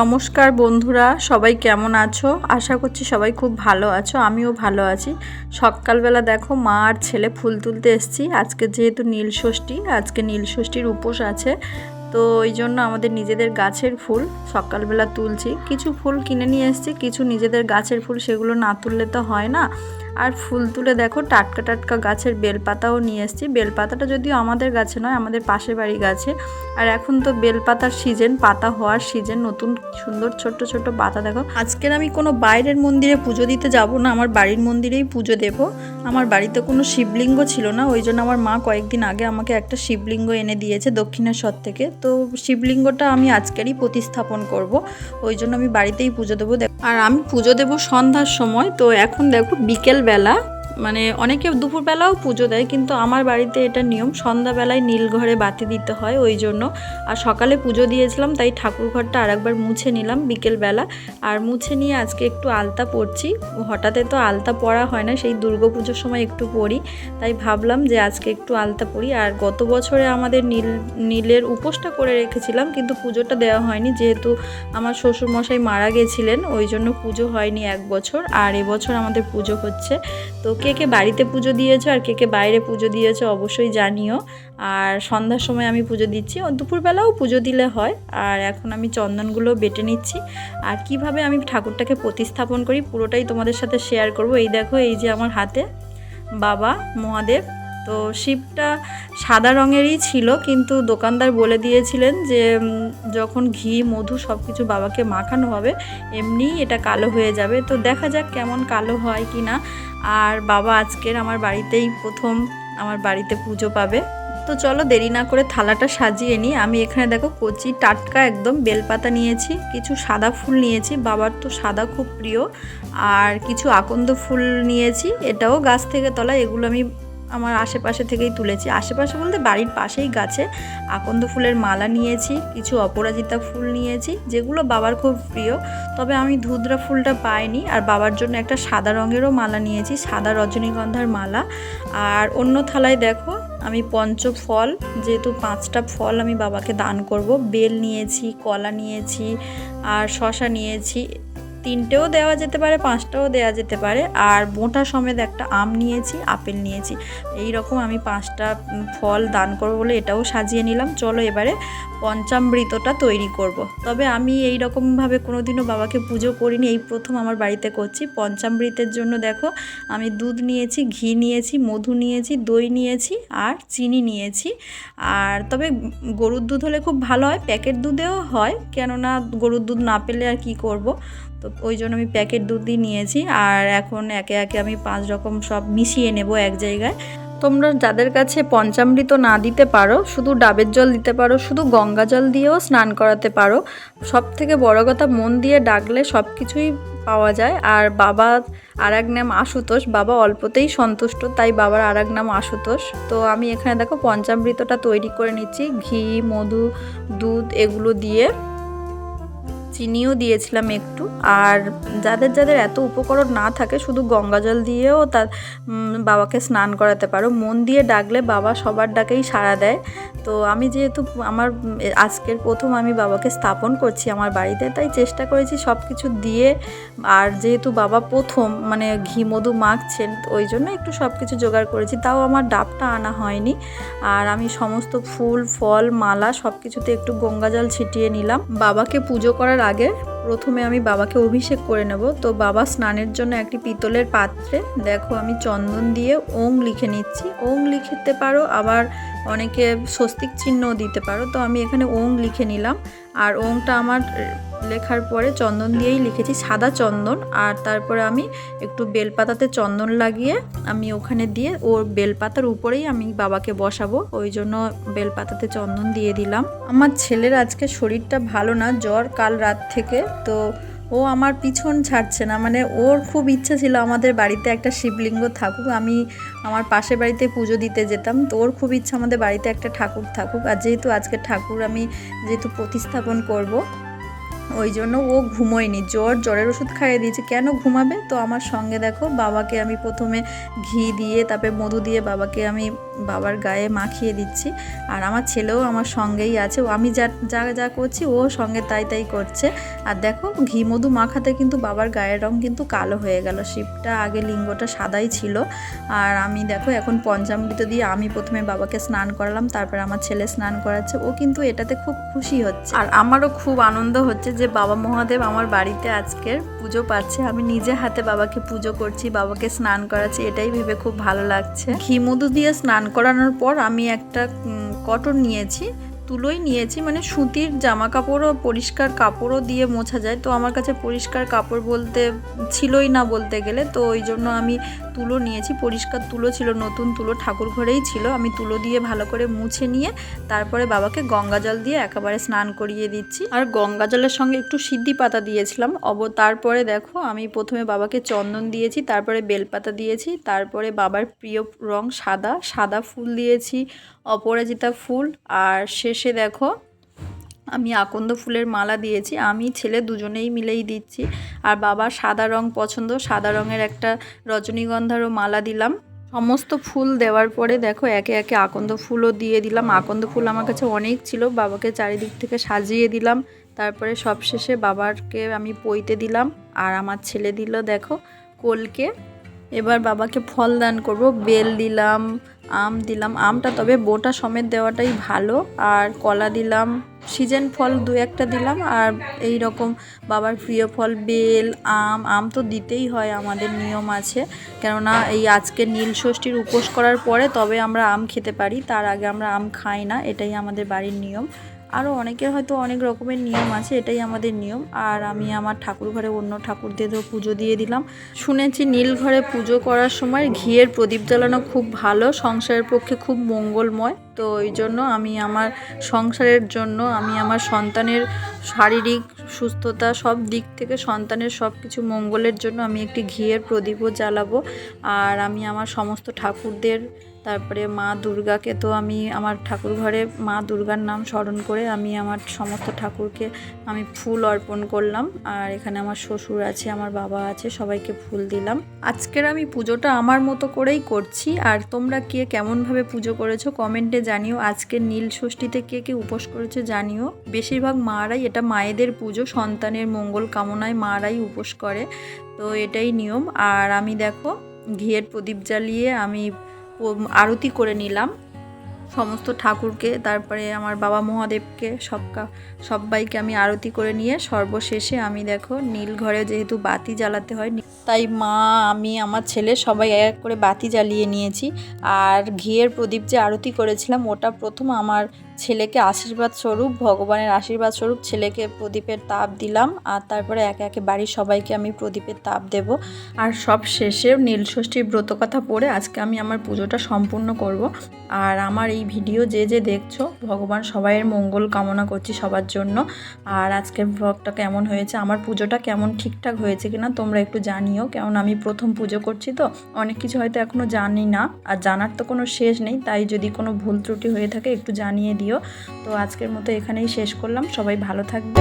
নমস্কার বন্ধুরা, সবাই কেমন আছো? আশা করছি সবাই খুব ভালো আছো, আমিও ভালো আছি। সকালবেলা দেখো মা আর ছেলে ফুল তুলতে এসেছি। আজকে যেহেতু নীল ষষ্ঠী, আজকে নীল ষষ্ঠীর উপোস আছে। তো ওই জন্য আমাদের নিজেদের গাছের ফুল সকালবেলা তুলছি। কিছু ফুল কিনে নিয়ে এসেছি, কিছু নিজেদের গাছের ফুল, সেগুলো না তুললে তো হয় না। আর ফুল তুলে দেখো, টাটকা টাটকা গাছের বেলপাতাও নিয়ে এসেছি। বেলপাতাটা যদিও আমাদের গাছে নয়, আমাদের পাশের বাড়ি গাছে। আর এখন তো বেলপাতার সিজন, পাতা হওয়ার সিজন, নতুন সুন্দর ছোট্ট ছোট্ট পাতা দেখো। আজকের আমি কোনো বাইরের মন্দিরে পুজো দিতে যাব না, আমার বাড়ির মন্দিরেই পুজো দেব। আমার বাড়িতে কোনো শিবলিঙ্গ ছিল না, ওই জন্য আমার মা কয়েকদিন আগে আমাকে একটা শিবলিঙ্গ এনে দিয়েছে দক্ষিণেশ্বর থেকে। তো শিবলিঙ্গটা আমি আজকেরই প্রতিস্থাপন করব, ওই জন্য আমি বাড়িতেই পুজো দেবো। আর আমি পুজো দেব সন্ধ্যার সময়, তো এখন দেখো বিকেলবেলা মানে অনেকে দুপুরবেলাও পুজো দেয়, কিন্তু আমার বাড়িতে এটা নিয়ম, সন্ধ্যাবেলায় নীল ঘরে বাতি দিতে হয় ওই জন্য। আর সকালে পুজো দিয়েছিলাম, তাই ঠাকুর ঘরটা আরেকবার মুছে নিলাম বিকেলবেলা। আর মুছে নিয়ে আজকে একটু আলতা পরছি। হঠাৎ তো আলতা পরা হয় না, সেই দুর্গা পুজোর সময় একটু পরি। তাই ভাবলাম যে আজকে একটু আলতা পরি। আর গত বছরে আমাদের নীল, নীলের উপোসটা করে রেখেছিলাম, কিন্তু পুজোটা দেওয়া হয়নি। যেহেতু আমার শ্বশুরমশাই মারা গেছিলেন, ওই জন্য পুজো হয়নি এক বছর। আর এবছর আমাদের পুজো হচ্ছে। তো কে কে বাড়িতে পুজো দিয়েছ আর কে কে বাইরে পুজো দিয়েছ অবশ্যই জানিও। আর সন্ধ্যার সময় আমি পুজো দিচ্ছি। ও দুপুরবেলাও পুজো দিলে হয়। আর এখন আমি চন্দনগুলো বেটে নিচ্ছি। আর কীভাবে আমি ঠাকুরটাকে প্রতিস্থাপন করি পুরোটাই তোমাদের সাথে শেয়ার করব। এই দেখো, এই যে আমার হাতে বাবা মহাদেব তো শিবটা সাদা রঙেরই ছিল, কিন্তু দোকানদার বলে দিয়েছিলেন যে যখন ঘি, মধু সব কিছু বাবাকে মাখানো হবে এমনিই এটা কালো হয়ে যাবে। তো দেখা যাক কেমন কালো হয় কি না আর বাবা আজকের আমার বাড়িতেই প্রথম আমার বাড়িতে পুজো পাবে। তো চলো দেরি না করে থালাটা সাজিয়ে নিই। আমি এখানে দেখো কচি টাটকা একদম বেলপাতা নিয়েছি, কিছু সাদা ফুল নিয়েছি, বাবার তো সাদা খুব প্রিয়। আর কিছু আকন্দ ফুল নিয়েছি, এটাও গাছ থেকে তোলা, এগুলো আমি আমার আশেপাশে থেকেই তুলেছি। আশেপাশে বলতে বাড়ির পাশেই গাছে আকন্দ ফুলের মালা নিয়েছি, কিছু অপরাজিতা ফুল নিয়েছি, যেগুলো বাবার খুব প্রিয়। তবে আমি ধুদ্রা ফুলটা পাইনি আর বাবার জন্য একটা সাদা রঙেরও মালা নিয়েছি, সাদা রজনীগন্ধার মালা। আর অন্য থালায় দেখো, আমি পঞ্চ ফল যেহেতু পাঁচটা ফল আমি বাবাকে দান করব, বেল নিয়েছি, কলা নিয়েছি, আর শশা নিয়েছি তিনটেও দেওয়া যেতে পারে, পাঁচটাও দেওয়া যেতে পারে। আর মোটা সমেত একটা আম নিয়েছি, আপেল নিয়েছি। এই রকম আমি পাঁচটা ফল দান করব বলে এটাও সাজিয়ে নিলাম। চলো এবারে পঞ্চামৃতটা তৈরি করব। তবে আমি এই রকমভাবে কোনোদিনও বাবাকে পুজো করিনি, এই প্রথম আমার বাড়িতে করছি। পঞ্চামৃতের জন্য দেখো, আমি দুধ নিয়েছি, ঘি নিয়েছি, মধু নিয়েছি, দই নিয়েছি আর চিনি নিয়েছি। আর তবে গরুর দুধ হলে খুব ভালো হয়, প্যাকেট দুধেও হয়। কেননা গরুর দুধ না পেলে আর কি করব? তো ওই জন্য আমি প্যাকেট দুধই নিয়েছি। আর এখন একে একে আমি পাঁচ রকম সব মিশিয়ে নেব এক জায়গায়। তোমরা যাদের কাছে পঞ্চামৃত না দিতে পারো, শুধু ডাবের জল দিতে পারো, শুধু গঙ্গা জল দিয়েও স্নান করাতে পারো। সব থেকে বড় কথা, মন দিয়ে ডাকলে সব কিছুই পাওয়া যায়। আর বাবা আর এক নাম আশুতোষ, বাবা অল্পতেই সন্তুষ্ট, তাই বাবার আর এক নাম আশুতোষ। তো আমি এখানে দেখো পঞ্চামৃতটা তৈরি করে নিচ্ছি, ঘি, মধু, দুধ এগুলো দিয়ে। চিনিও দিয়েছিলাম একটু। আর যাদের যাদের এত উপকরণ না থাকে, শুধু গঙ্গা জল দিয়েও তার বাবাকে স্নান করাতে পারো। মন দিয়ে ডাকলে বাবা সবার ডাকেই সাড়া দেয়। তো আমি যেহেতু আমার, আজকের প্রথম আমি বাবাকে স্থাপন করছি আমার বাড়িতে, তাই চেষ্টা করেছি সব কিছু দিয়ে। আর যেহেতু বাবা প্রথম মানে ঘি, মধু মাখছেন, ওই জন্য একটু সব কিছু জোগাড় করেছি। তাও আমার ডাবটা আনা হয়নি। আর আমি সমস্ত ফুল, ফল, মালা সব কিছুতে একটু গঙ্গা জল ছিটিয়ে নিলাম। বাবাকে পুজো করার আগে প্রথমে আমি বাবাকে অভিষেক করে নেব। তো বাবা স্নানের জন্য একটি পিতলের পাত্রে, দেখো আমি চন্দন দিয়ে ওং লিখে নিচ্ছি। ওং লিখতে পারো, আবার অনেকে স্বস্তিক চিহ্নও দিতে পারো। তো আমি এখানে ওং লিখে নিলাম। আর ওংটা আমার লেখার পরে চন্দন দিয়েই লিখেছি, সাদা চন্দন। আর তারপরে আমি একটু বেলপাতাতে চন্দন লাগিয়ে আমি ওখানে দিয়ে ওর বেলপাতার উপরেই আমি বাবাকে বসাবো। ওই জন্য বেলপাতাতে চন্দন দিয়ে দিলাম। আমার ছেলের আজকে শরীরটা ভালো না, জ্বর কাল রাত থেকে। তো ও আমার পিছন ছাড়ছে না মানে ওর খুব ইচ্ছা ছিল আমাদের বাড়িতে একটা শিবলিঙ্গ থাকুক, আমি আমার পাশের বাড়িতে পুজো দিতে যেতাম, তো ওর খুব ইচ্ছা আমাদের বাড়িতে একটা ঠাকুর থাকুক, আর যেহেতু আজকে ঠাকুর আমি যেহেতু প্রতিস্থাপন করব, ওই জন্য ও ঘুমোয়নি, জ্বর, জ্বরের ওষুধ খাইয়ে দিয়েছে, কেন ঘুমাবে? তো আমার সঙ্গে দেখো, বাবাকে আমি প্রথমে ঘি দিয়ে, তারপরে মধু দিয়ে বাবাকে আমি বাবার গায়ে মাখিয়ে দিচ্ছি। আর আমার ছেলেও আমার সঙ্গেই আছে। ও আমি যা যা যা করছি ও সঙ্গে তাই তাই করছে। আর দেখো ঘি মধু মাখাতে কিন্তু বাবার গায়ের রং কিন্তু কালো হয়ে গেল। শিবটা আগে লিঙ্গটা সাদাই ছিল। আর আমি দেখো এখন পঞ্চামৃত দিয়ে আমি প্রথমে বাবাকে স্নান করালাম তারপর আমার ছেলে স্নান করাচ্ছে। ও কিন্তু এটাতে খুব খুশি হচ্ছে। আর আমারও খুব আনন্দ হচ্ছে যে বাবা মহাদেব আমার বাড়িতে আজকের পুজো পাচ্ছে। আমি নিজে হাতে বাবাকে পুজো করছি বাবাকে স্নান করাচ্ছি এটাই ভেবে খুব ভালো লাগছে। ঘি মধু দিয়ে স্নান করানোর পর আমি একটা কটন নিয়েছি। তুলোই নিয়েছি মানে সুতির জামা কাপড়ও পরিষ্কার কাপড়ও দিয়ে মোছা যায়। তো আমার কাছে পরিষ্কার কাপড় বলতে ছিলই না বলতে গেলে, তো ওই জন্য আমি তুলো নিয়েছি। পরিষ্কার তুলো ছিল, নতুন তুলো ঠাকুর ঘরেই ছিল। আমি তুলো দিয়ে ভালো করে মুছে নিয়ে তারপরে বাবাকে গঙ্গা জল দিয়ে একেবারে স্নান করিয়ে দিচ্ছি। আর গঙ্গা জলের সঙ্গে একটু সিদ্ধি পাতা দিয়েছিলাম। অব, তারপরে দেখো, আমি প্রথমে বাবাকে চন্দন দিয়েছি, তারপরে বেলপাতা দিয়েছি, তারপরে বাবার প্রিয় রং সাদা। সাদা ফুল দিয়েছি অপরাজিতা ফুল। আর শেষে দেখো, আমি আকন্দ ফুলের মালা দিয়েছি। আমি ছেলে দুজনেই মিলেই দিচ্ছি। আর বাবা সাদা রং পছন্দ, সাদা রঙের একটা রজনীগন্ধারও মালা দিলাম। সমস্ত ফুল দেওয়ার পরে দেখো, একে একে আকন্দ ফুলও দিয়ে দিলাম। আকন্দ ফুল আমার কাছে অনেক ছিল, বাবাকে চারিদিক থেকে সাজিয়ে দিলাম। তারপরে সবশেষে বাবাকে আমি পইতে দিলাম। আর আমার ছেলে দিল দেখো, কোলকে। এবার বাবাকে ফল দান করব। বেল দিলাম আম দিলাম। আমটা তবে বোটা সমেত দেওয়াটাই ভালো। আর কলা দিলাম। সিজন ফল দু একটা দিলাম। আর এই রকম বাবার প্রিয় ফল বেল, আম আম তো দিতেই হয়, আমাদের নিয়ম আছে। কেননা এই আজকে নীল ষষ্ঠীর উপোস করার পরে তবে আমরা আম খেতে পারি। তার আগে আমরা আম খাই না, এটাই আমাদের বাড়ির নিয়ম। আরও অনেকের হয়তো অনেক রকমের নিয়ম আছে, এটাই আমাদের নিয়ম। আর আমি আমার ঠাকুর ঘরে অন্য ঠাকুরদেরও পুজো দিয়ে দিলাম। শুনেছি নীল ঘরে পুজো করার সময় ঘিয়ের প্রদীপ জ্বালানো খুব ভালো, সংসারের পক্ষে খুব মঙ্গলময়। তো ওই জন্য আমি আমার সংসারের জন্য, আমি আমার সন্তানের শারীরিক সুস্থতা সব দিক থেকে সন্তানের সব কিছু মঙ্গলের জন্য আমি একটি ঘিয়ের প্রদীপও জ্বালাবো। আর আমি আমার সমস্ত ঠাকুরদের তারপরে মা দুর্গাকে তো আমি আমার ঠাকুর ঘরে মা দুর্গার নাম স্মরণ করে আমি আমার সমস্ত ঠাকুরকে আমি ফুল অর্পণ করলাম। আর এখানে আমার শ্বশুর আছে, আমার বাবা আছে, সবাইকে ফুল দিলাম। আজকের আমি পুজোটা আমার মতো করেই করছি। আর তোমরা কে কেমনভাবে পুজো করেছ কমেন্টে জানিও। আজকে নীল ষষ্ঠীতে কে কে উপোস করেছ জানিও। বেশিরভাগ মারাই এটা মায়েদের পুজো, সন্তানের মঙ্গল কামনায় মারাই উপোস করে। তো এটাই নিয়ম। আর আমি দেখো ঘিয়ের প্রদীপ জ্বালিয়ে আমি আরতি করে নিলাম। সমস্ত ঠাকুরকে, তারপরে আমার বাবা মহাদেবকে, সবকা সবাইকে আমি আরতি করে নিয়ে সর্বশেষে আমি দেখো নীল ঘরে যেহেতু বাতি জ্বালাতে হয় তাই মা, আমি, আমার ছেলে সবাই এক এক করে বাতি জ্বালিয়ে নিয়েছি। আর ঘিয়ের প্রদীপ যে আরতি করেছিলাম, ওটা প্রথম আমার ছেলেকে আশীর্বাদ স্বরূপ, ভগবানের আশীর্বাদ স্বরূপ ছেলেকে প্রদীপের তাপ দিলাম, আর তারপরে একে একে বাড়ির সবাইকে আমি প্রদীপের তাপ দেব। আর সব শেষে নীলষষ্ঠীর ব্রতকথা পড়ে আজকে আমি আমার পুজোটা সম্পূর্ণ করব। আর আমার এই ভিডিও যে যে দেখছ, ভগবান সবাইয়ের মঙ্গল কামনা করছি সবার জন্য। আর আজকের ব্লগটা কেমন হয়েছে, আমার পুজোটা কেমন ঠিকঠাক হয়েছে কিনা তোমরা একটু জানিও। কেমন আমি প্রথম পুজো করছি তো, অনেক কিছু হয়তো এখনও জানি না, আর জানার তো কোনো শেষ নেই, তাই যদি কোনো ভুল ত্রুটি হয়ে থাকে একটু জানিয়ে দিও তো আজকের মতো এখানেই শেষ করলাম। সবাই ভালো থাকবে